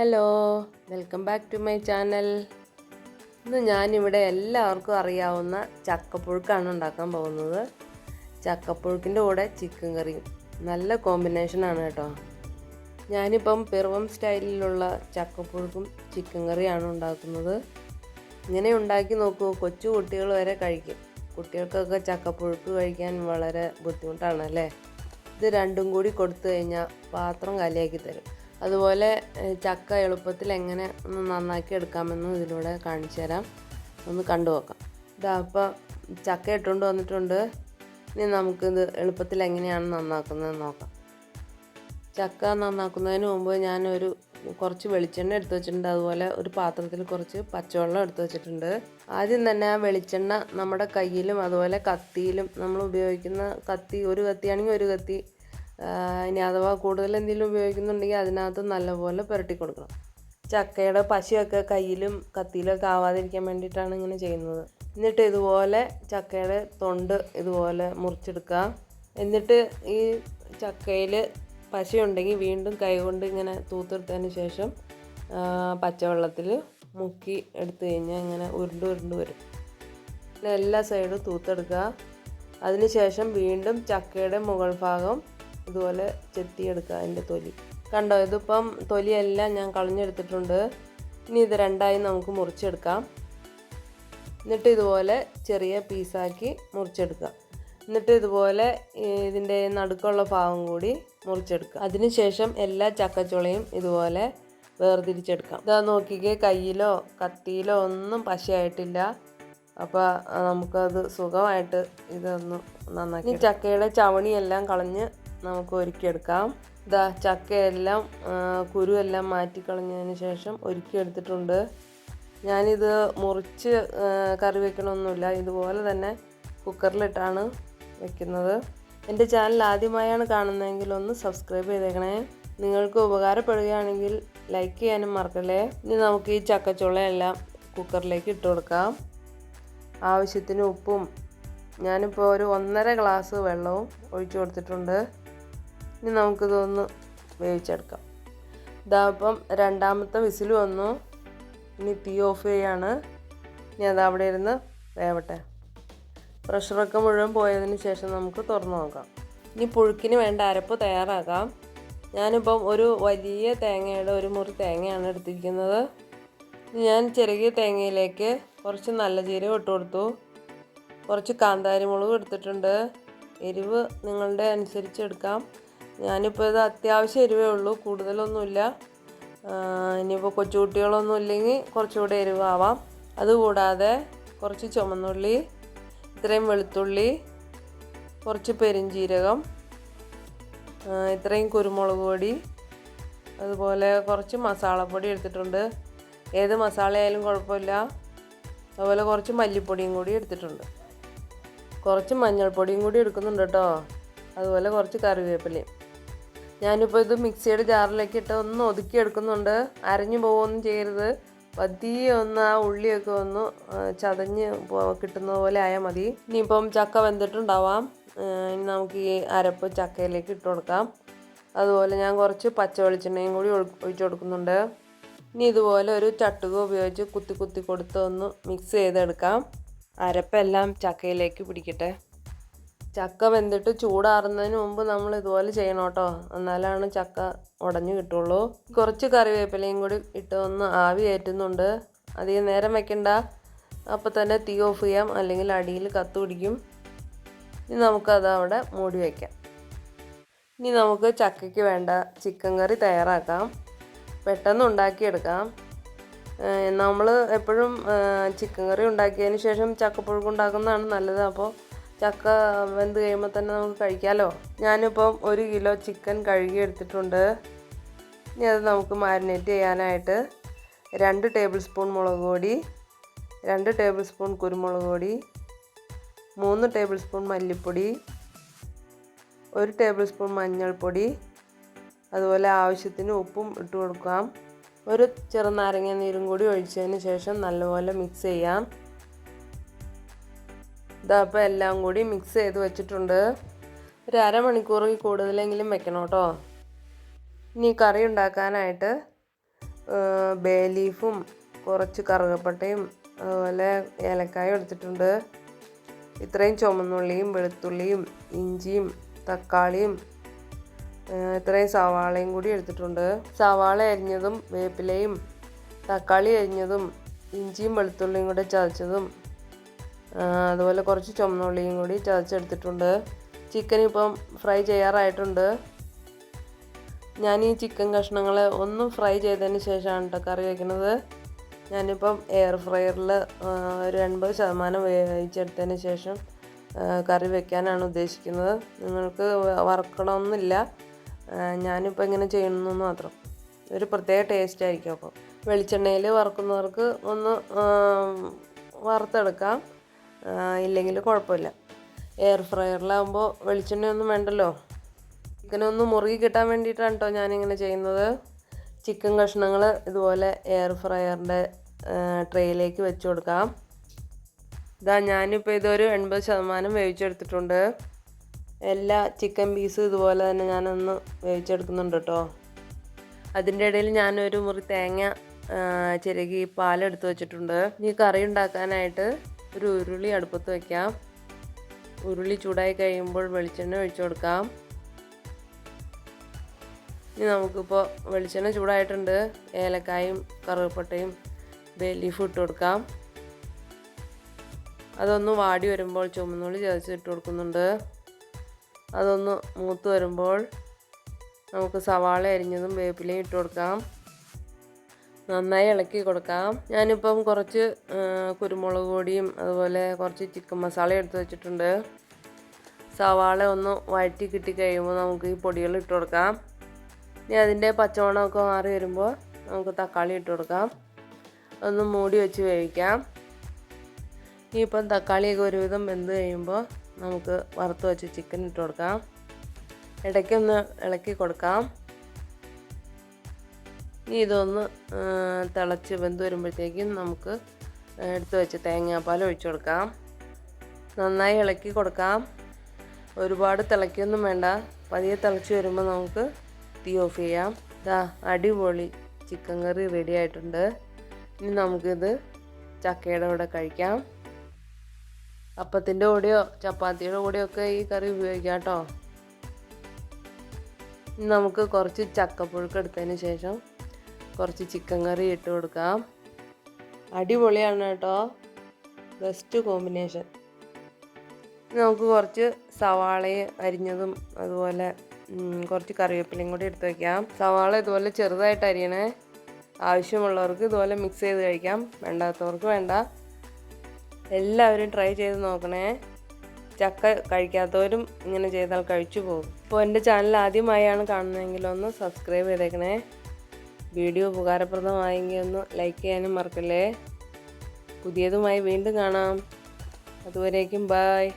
Hello welcome back to my channel. ഇന്ന് ഞാനിവിടെ എല്ലാവർക്കും അറിയാവുന്ന ചക്കപ്പുഴുക്കാണ് ഉണ്ടാക്കാൻ പോകുന്നത്. ചക്കപ്പുഴുക്കിന്റെ കൂടെ ചിക്കൻ കറിയും. നല്ല കോമ്പിനേഷനാണ് കേട്ടോ. ഞാനിപ്പം പിറവം സ്റ്റൈലിലുള്ള ചക്കപ്പുഴുക്കും ചിക്കൻ കറിയാണ് ഉണ്ടാക്കുന്നത്. ഇങ്ങനെ ഉണ്ടാക്കി നോക്കൂ കൊച്ചു കുട്ടികൾ വരെ കഴിക്കും. കുട്ടികൾക്കൊക്കെ ചക്കപ്പുഴുക്ക് കഴിക്കാൻ വളരെ ബുദ്ധിമുട്ടാണ് അല്ലേ? ഇത് രണ്ടും കൂടി കൊടുത്തു കഴിഞ്ഞാൽ പാത്രം കാലിയാക്കി തരും. അതുപോലെ ചക്ക എളുപ്പത്തിൽ എങ്ങനെ ഒന്ന് നന്നാക്കി എടുക്കാമെന്നും ഇതിലൂടെ കാണിച്ചു തരാം. ഒന്ന് കണ്ടു നോക്കാം. ഇതാ അപ്പോൾ ചക്ക ഇട്ടുകൊണ്ട് വന്നിട്ടുണ്ട്. ഇനി നമുക്കിത് എളുപ്പത്തിൽ എങ്ങനെയാണ് നന്നാക്കുന്നത് നോക്കാം. ചക്ക നന്നാക്കുന്നതിന് മുമ്പ് ഞാനൊരു കുറച്ച് വെളിച്ചെണ്ണ എടുത്ത് വെച്ചിട്ടുണ്ട്. അതുപോലെ ഒരു പാത്രത്തിൽ കുറച്ച് പച്ചവെള്ളം എടുത്ത് വെച്ചിട്ടുണ്ട്. ആദ്യം തന്നെ ആ വെളിച്ചെണ്ണ നമ്മുടെ കയ്യിലും അതുപോലെ കത്തിയിലും നമ്മൾ ഉപയോഗിക്കുന്ന കത്തി ഒരു കത്തിയാണെങ്കിൽ ഒരു കത്തി ഇനി അഥവാ കൂടുതൽ എന്തെങ്കിലും ഉപയോഗിക്കുന്നുണ്ടെങ്കിൽ അതിനകത്ത് നല്ലപോലെ പുരട്ടി കൊടുക്കണം. ചക്കയുടെ പശയൊക്കെ കയ്യിലും കത്തിയിലൊക്കെ ആവാതിരിക്കാൻ വേണ്ടിയിട്ടാണ് ഇങ്ങനെ ചെയ്യുന്നത്. എന്നിട്ട് ഇതുപോലെ ചക്കയുടെ തൊണ്ട് ഇതുപോലെ മുറിച്ചെടുക്കുക. എന്നിട്ട് ഈ ചക്കയിൽ പശയുണ്ടെങ്കിൽ വീണ്ടും കൈകൊണ്ട് ഇങ്ങനെ തൂത്തെടുത്തതിന് ശേഷം പച്ചവെള്ളത്തിൽ മുക്കി എടുത്തു കഴിഞ്ഞാൽ ഇങ്ങനെ ഉരുണ്ട് ഉരുണ്ട് വരും. എല്ലാ സൈഡും തൂത്തെടുക്കുക. അതിനുശേഷം വീണ്ടും ചക്കയുടെ മുകൾ ഭാഗം ഇതുപോലെ ചെത്തിയെടുക്കുക അതിന്റെ തൊലി. കണ്ടോ ഇതിപ്പം തൊലിയെല്ലാം ഞാൻ കളഞ്ഞെടുത്തിട്ടുണ്ട്. ഇനി ഇത് രണ്ടായി നമുക്ക് മുറിച്ചെടുക്കാം. എന്നിട്ട് ഇതുപോലെ ചെറിയ പീസാക്കി മുറിച്ചെടുക്കുക. എന്നിട്ട് ഇതുപോലെ ഇതിന്റെ നടുക്കുള്ള ഭാഗം കൂടി മുറിച്ചെടുക്കുക. അതിനുശേഷം എല്ലാ ചക്കച്ചുളയും ഇതുപോലെ വേർതിരിച്ചെടുക്കാം. ഇതാ നോക്കിക്കേ കയ്യിലോ കത്തിയിലോ ഒന്നും പശയായിട്ടില്ല. അപ്പോൾ നമുക്കത് സുഖമായിട്ട് ഇതൊന്ന് നന്നാക്കി ഈ ചക്കയുടെ ചവണിയെല്ലാം കളഞ്ഞ് നമുക്ക് ഒരുക്കിയെടുക്കാം. ഇതാ ചക്കയെല്ലാം കുരുവെല്ലാം മാറ്റിക്കളഞ്ഞതിന് ശേഷം ഒരുക്കിയെടുത്തിട്ടുണ്ട്. ഞാനിത് മുറിച്ച് കറി വെക്കണമൊന്നുമില്ല. ഇതുപോലെ തന്നെ കുക്കറിലിട്ടാണ് വെക്കുന്നത്. എന്റെ ചാനൽ ആദ്യമായാണ് കാണുന്നതെങ്കിൽ ഒന്ന് സബ്സ്ക്രൈബ് ചെയ്തേക്കണേ. നിങ്ങൾക്ക് ഉപകാരപ്പെടുകയാണെങ്കിൽ ലൈക്ക് ചെയ്യാനും മറക്കല്ലേ? ഇനി നമുക്ക് ഈ ചക്കച്ചുളയെല്ലാം കുക്കറിലേക്ക് ഇട്ട് കൊടുക്കാം. ആവശ്യത്തിന് ഉപ്പും ഞാനിപ്പോൾ ഒരു ഒന്നര ഗ്ലാസ് വെള്ളവും ഒഴിച്ചു കൊടുത്തിട്ടുണ്ട്. ഇനി നമുക്കിതൊന്ന് വേവിച്ചെടുക്കാം. ഇതാ അപ്പം രണ്ടാമത്തെ വിസിൽ വന്നു. ഇനി തീ ഓഫ് ചെയ്യാണ്. ഇനി അത് അവിടെ ഇരുന്ന് വേവട്ടെ. പ്രഷറൊക്കെ മുഴുവൻ പോയതിന് ശേഷം നമുക്ക് തുറന്നു നോക്കാം. ഇനി പുഴുക്കിന് വേണ്ട അരപ്പ് തയ്യാറാക്കാം. ഞാനിപ്പം ഒരു വലിയ തേങ്ങയുടെ ഒരു മുറി തേങ്ങയാണ് എടുത്തിരിക്കുന്നത്. ഞാൻ ചെറിയ തേങ്ങയിലേക്ക് കുറച്ച് നല്ല ജീരകം ഇട്ട് കൊടുത്തു. കുറച്ച് കാന്താരി മുളക് എടുത്തിട്ടുണ്ട്. എരിവ് നിങ്ങളുടെ അനുസരിച്ച് എടുക്കാം. ഞാനിപ്പോൾ ഇത് അത്യാവശ്യം എരിവേ ഉള്ളൂ. കൂടുതലൊന്നുമില്ല. ഇനിയിപ്പോൾ കൊച്ചുകുട്ടികളൊന്നും ഇല്ലെങ്കിൽ കുറച്ചുകൂടെ എരിവാവാം. അതുകൂടാതെ കുറച്ച് ചുമന്നുള്ളി ഇത്രയും വെളുത്തുള്ളി കുറച്ച് പെരിഞ്ജീരകം ഇത്രയും കുരുമുളക് പൊടി അതുപോലെ കുറച്ച് മസാലപ്പൊടി എടുത്തിട്ടുണ്ട്. ഏത് മസാലയായാലും കുഴപ്പമില്ല. അതുപോലെ കുറച്ച് മല്ലിപ്പൊടിയും കൂടി എടുത്തിട്ടുണ്ട്. കുറച്ച് മഞ്ഞൾപ്പൊടിയും കൂടി എടുക്കുന്നുണ്ട് കേട്ടോ. അതുപോലെ കുറച്ച് കറിവേപ്പിലയും. ഞാനിപ്പോൾ ഇത് മിക്സിയുടെ ജാറിലേക്ക് ഇട്ട് ഒന്ന് ഒതുക്കി എടുക്കുന്നുണ്ട്. അരഞ്ഞു പോകുകയൊന്നും ചെയ്യരുത്. പതിയെ ഒന്ന് ആ ഉള്ളിയൊക്കെ ഒന്ന് ചതഞ്ഞ് കിട്ടുന്ന പോലെ ആയാൽ മതി. ഇനിയിപ്പം ചക്ക വെന്തിട്ടുണ്ടാവാം. ഇനി നമുക്ക് ഈ അരപ്പ് ചക്കയിലേക്ക് ഇട്ട് കൊടുക്കാം. അതുപോലെ ഞാൻ കുറച്ച് പച്ച വെളിച്ചെണ്ണയും കൂടി ഒഴിച്ച് കൊടുക്കുന്നുണ്ട്. ഇനി ഇതുപോലെ ഒരു ചട്ടുക ഉപയോഗിച്ച് കുത്തി കുത്തി കൊടുത്ത് ഒന്ന് മിക്സ് ചെയ്തെടുക്കാം. അരപ്പെല്ലാം ചക്കയിലേക്ക് പിടിക്കട്ടെ. ചക്ക വെന്തിട്ട് ചൂടാറുന്നതിന് മുമ്പ് നമ്മൾ ഇതുപോലെ ചെയ്യണം കേട്ടോ. എന്നാലാണ് ചക്ക ഉടഞ്ഞു കിട്ടുള്ളൂ. കുറച്ച് കറിവേപ്പിലയും കൂടി ഇട്ട് ഒന്ന് ആവി കയറ്റുന്നുണ്ട് അധികം നേരം വെക്കണ്ട. അപ്പോൾ തന്നെ തീ ഓഫ് ചെയ്യാം. അല്ലെങ്കിൽ അടിയിൽ കത്ത് പിടിക്കും. ഇനി നമുക്കത് അവിടെ മൂടി വയ്ക്കാം ഇനി നമുക്ക് ചക്കയ്ക്ക് വേണ്ട ചിക്കൻ കറി തയ്യാറാക്കാം. പെട്ടെന്ന് ഉണ്ടാക്കിയെടുക്കാം. നമ്മൾ എപ്പോഴും ചിക്കൻ കറി ഉണ്ടാക്കിയതിന് ശേഷം ചക്കപ്പുഴുക്ക് ഉണ്ടാക്കുന്നതാണ് നല്ലത്. അപ്പോൾ ചക്ക വെന്ത് കഴിയുമ്പോൾ തന്നെ നമുക്ക് കഴിക്കാമല്ലോ ഞാനിപ്പം ഒരു കിലോ ചിക്കൻ കഴുകി എടുത്തിട്ടുണ്ട് ഇനി അത് നമുക്ക് മാരിനേറ്റ് ചെയ്യാനായിട്ട് രണ്ട് ടേബിൾ സ്പൂൺ മുളക് പൊടി രണ്ട് ടേബിൾ സ്പൂൺ കുരുമുളക് പൊടി മൂന്ന് ടേബിൾ സ്പൂൺ മല്ലിപ്പൊടി ഒരു ടേബിൾ സ്പൂൺ മഞ്ഞൾപ്പൊടി അതുപോലെ ആവശ്യത്തിന് ഉപ്പും ഇട്ട് കൊടുക്കാം. ഒരു ചെറുനാരങ്ങ നീരും കൂടി ഒഴിച്ചതിന് ശേഷം നല്ലപോലെ മിക്സ് ചെയ്യാം. ഇതാ അപ്പോൾ എല്ലാം കൂടി മിക്സ് ചെയ്ത് വെച്ചിട്ടുണ്ട്. ഒരു അരമണിക്കൂറിൽ കൂടുതലെങ്കിലും വെക്കണം കേട്ടോ. ഇനി കറി ഉണ്ടാക്കാനായിട്ട് ബേ ലീഫും കുറച്ച് കറുകപ്പട്ടയും അതുപോലെ ഏലക്കായും എടുത്തിട്ടുണ്ട്. ഇത്രയും ചുമന്നുള്ളിയും വെളുത്തുള്ളിയും ഇഞ്ചിയും തക്കാളിയും ഇത്രയും സവാളയും കൂടി എടുത്തിട്ടുണ്ട്. സവാള അരിഞ്ഞതും വേപ്പിലയും തക്കാളി അരിഞ്ഞതും ഇഞ്ചിയും വെളുത്തുള്ളിയും കൂടെ ചതച്ചതും അതുപോലെ കുറച്ച് ചുമന്നുള്ളിയും കൂടി ചതച്ചെടുത്തിട്ടുണ്ട്. ചിക്കൻ ഇപ്പം ഫ്രൈ ചെയ്യാറായിട്ടുണ്ട്. ഞാൻ ഈ ചിക്കൻ കഷ്ണങ്ങൾ ഒന്നും ഫ്രൈ ചെയ്തതിന് ശേഷമാണ് കേട്ടോ കറി വയ്ക്കുന്നത് ഞാനിപ്പം എയർ ഫ്രയറിൽ ഒരു എൺപത് ശതമാനം വേവിച്ചെടുത്തതിന് ശേഷം കറി വെക്കാനാണ് ഉദ്ദേശിക്കുന്നത്. നിങ്ങൾക്ക് വറക്കണമെന്നില്ല ഞാനിപ്പോൾ ഇങ്ങനെ ചെയ്യണമെന്ന് മാത്രം. ഒരു പ്രത്യേക ടേസ്റ്റ് ആയിരിക്കും അപ്പോൾ വെളിച്ചെണ്ണയിൽ വറക്കുന്നവർക്ക് ഒന്ന് വറുത്തെടുക്കാം. ഇല്ലെങ്കിൽ കുഴപ്പമില്ല. എയർ ഫ്രയറിലാകുമ്പോൾ വെളിച്ചെണ്ണയൊന്നും വേണ്ടല്ലോ. ചിക്കനൊന്ന് മുറുകി കിട്ടാൻ വേണ്ടിയിട്ടാണ് കേട്ടോ ഞാനിങ്ങനെ ചെയ്യുന്നത്. ചിക്കൻ കഷ്ണങ്ങൾ ഇതുപോലെ എയർ ഫ്രയറിന്റെ ട്രേയിലേക്ക് വെച്ച് കൊടുക്കാം. ഇതാ ഞാനിപ്പോൾ ഇതൊരു എൺപത് ശതമാനം വേവിച്ചെടുത്തിട്ടുണ്ട്. എല്ലാ ചിക്കൻ പീസും ഇതുപോലെ തന്നെ ഞാനൊന്ന് വേവിച്ചെടുക്കുന്നുണ്ട് കേട്ടോ അതിന്റെ ഇടയിൽ ഞാനൊരു മുറി തേങ്ങ ചിരകി പാലെടുത്ത് വെച്ചിട്ടുണ്ട്. ഇനി കറി ഉണ്ടാക്കാനായിട്ട് ഒരു ഉരുളി അടുപ്പത്ത് വയ്ക്കാം ഉരുളി ചൂടായി കഴിയുമ്പോൾ വെളിച്ചെണ്ണ ഒഴിച്ചു കൊടുക്കാം. ഇനി നമുക്കിപ്പോൾ വെളിച്ചെണ്ണ ചൂടായിട്ടുണ്ട്. ഏലക്കായും കറുവപ്പട്ടയും ബേ ലീഫ് ഇട്ട് കൊടുക്കാം. അതൊന്ന് വാടി വരുമ്പോൾ ചുമന്നുള്ളി ചതച്ച് ഇട്ട് കൊടുക്കുന്നുണ്ട്. അതൊന്ന് മൂത്ത് വരുമ്പോൾ നമുക്ക് സവാള അരിഞ്ഞതും വേപ്പിലയും ഇട്ട് കൊടുക്കാം. നന്നായി ഇളക്കി കൊടുക്കാം. ഞാനിപ്പം കുറച്ച് കുരുമുളക് പൊടിയും അതുപോലെ കുറച്ച് ചിക്കൻ മസാല എടുത്ത് വെച്ചിട്ടുണ്ട്. സവാള ഒന്ന് വഴറ്റി കിട്ടി കഴിയുമ്പോൾ നമുക്ക് ഈ പൊടികൾ ഇട്ട് കൊടുക്കാം. ഇനി അതിന്റെ പച്ചമണമൊക്കെ മാറി വരുമ്പോൾ നമുക്ക് തക്കാളി ഇട്ട് കൊടുക്കാം. ഒന്ന് മൂടി വെച്ച് വേവിക്കാം. ഇനിയിപ്പം തക്കാളിയൊക്കെ ഒരുവിധം വെന്ത് കഴിയുമ്പോൾ നമുക്ക് വറുത്ത് വെച്ച് ചിക്കൻ ഇട്ട് കൊടുക്കാം. ഇടയ്ക്കൊന്ന് ഇളക്കി കൊടുക്കാം. ഇനി ഇതൊന്ന് തിളച്ച് വെന്ത് വരുമ്പോഴത്തേക്കും നമുക്ക് എടുത്തു വെച്ച് തേങ്ങാപ്പാൽ ഒഴിച്ചു കൊടുക്കാം. നന്നായി ഇളക്കി കൊടുക്കാം. ഒരുപാട് തിളയ്ക്കൊന്നും വേണ്ട. പതിയെ തിളച്ച് വരുമ്പോൾ നമുക്ക് തീ ഓഫ് ചെയ്യാം. ഇതാ അടിപൊളി ചിക്കൻ കറി റെഡി ആയിട്ടുണ്ട്. ഇനി നമുക്കിത് ചക്കയുടെ കൂടെ കഴിക്കാം. അപ്പത്തിന്റെ കൂടെയോ ചപ്പാത്തിയുടെ കൂടെയോ ഒക്കെ ഈ കറി ഉപയോഗിക്കാം കേട്ടോ. നമുക്ക് കുറച്ച് ചക്കപ്പുഴുക്ക് എടുത്തതിന് ശേഷം കുറച്ച് ചിക്കൻ കറി ഇട്ട് കൊടുക്കാം. അടിപൊളിയാണ് കേട്ടോ. ബെസ്റ്റ് കോമ്പിനേഷൻ നമുക്ക് കുറച്ച് സവാളയും അരിഞ്ഞതും അതുപോലെ കുറച്ച് കറിവേപ്പിലയും കൂടി എടുത്ത് വയ്ക്കാം സവാള ഇതുപോലെ ചെറുതായിട്ട് അരിയണേ. ആവശ്യമുള്ളവർക്ക് ഇതുപോലെ മിക്സ് ചെയ്ത് കഴിക്കാം. വേണ്ടാത്തവർക്ക് വേണ്ട. എല്ലാവരും ട്രൈ ചെയ്ത് നോക്കണേ. ചക്ക കഴിക്കാത്തവരും ഇങ്ങനെ ചെയ്താൽ കഴിച്ചു പോകും. അപ്പോൾ എന്റെ ചാനൽ ആദ്യമായാണ് കാണുന്നതെങ്കിൽ ഒന്ന് സബ്സ്ക്രൈബ് ചെയ്തേക്കണേ. വീഡിയോ ഉപകാരപ്രദമായെങ്കിൽ ഒന്ന് ലൈക്ക് ചെയ്യാനും മറക്കല്ലേ. പുതിയതുമായി വീണ്ടും കാണാം. അതുവരേക്കും ബായ്